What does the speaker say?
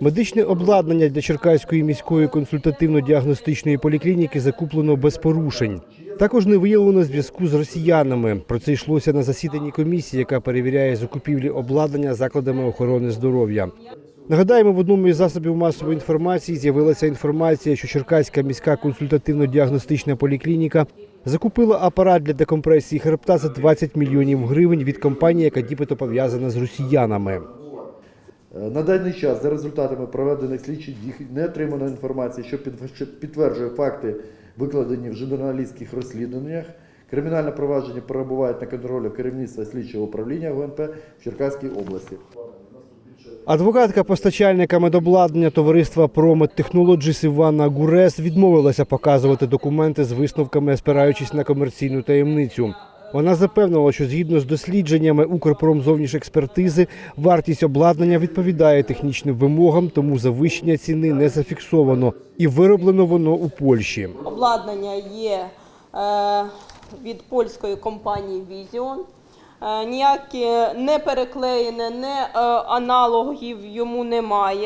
Медичне обладнання для Черкаської міської консультативно-діагностичної поліклініки закуплено без порушень. Також не виявлено зв'язку з росіянами. Про це йшлося на засіданні комісії, яка перевіряє закупівлі обладнання закладами охорони здоров'я. Нагадаємо, в одному із засобів масової інформації з'явилася інформація, що Черкаська міська консультативно-діагностична поліклініка закупила апарат для декомпресії хребта за 20 мільйонів гривень від компанії, яка нібито пов'язана з росіянами. Е, На даний час, за результатами проведених слідчих дій, не отримано інформації, що підтверджує- факти, викладені в журналістських розслідуваннях. Кримінальне провадження перебуває на контролі керівництва слідчого управління ГУНП в Черкаській області. Адвокатка постачальника медобладнання товариства «Прометтехнолоджіс» Івана Гурес відмовилася показувати документи з висновками, спираючись на комерційну таємницю. Вона запевнила, що згідно з дослідженнями Укрпромзовнішекспертизи вартість обладнання відповідає технічним вимогам, тому завищення ціни не зафіксовано і вироблено воно у Польщі. Обладнання є е, від польської компанії Vision. Е, ніякі не переклеєне, не е, аналогів йому немає.